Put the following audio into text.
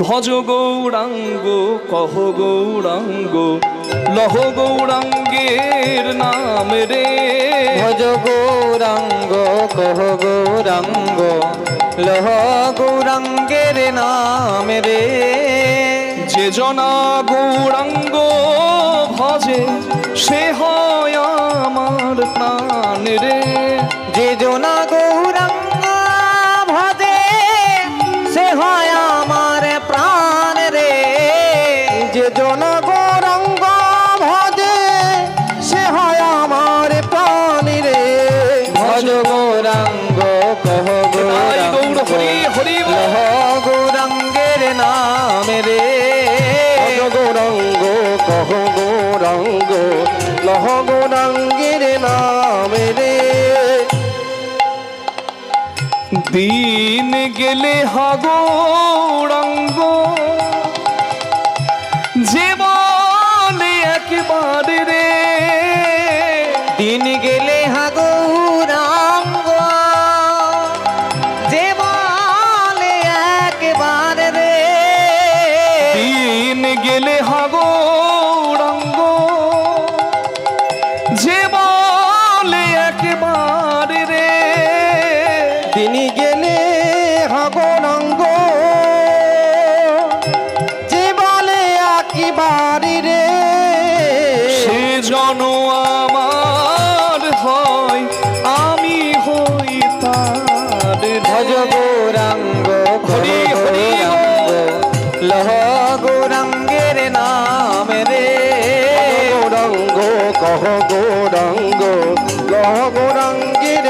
ভজ গৌরাঙ্গ কহ গৌরাঙ্গ লহ গৌরাঙ্গের নাম রে। ভজ গৌরাঙ্গ কহ গৌরাঙ্গ লহ গৌরাঙ্গের নাম রে। যে জনা গৌরাঙ্গ ভজে সে হয় আমার প্রাণ রে। যে জনা কহ গৌরাঙ্গ গৌরাঙ্গের নাম রে গৌরাঙ্গ কহ গৌরাঙ্গ লহ গৌরাঙ্গের নাম রে দিন গেলে হাগৌরাঙ্গ যে দিন গেলে হাগৌরাঙ্গ যে বলে একবারে রে দিন গেলে হাগৌরাঙ্গ যে বলে একবার রে সে জন আমার হয় আমি হই তার ভজ গৌরাঙ্গ হরি তোমার নাম রে গৌরঙ্গ কহ গৌরঙ্গ কহ গৌরঙ্গের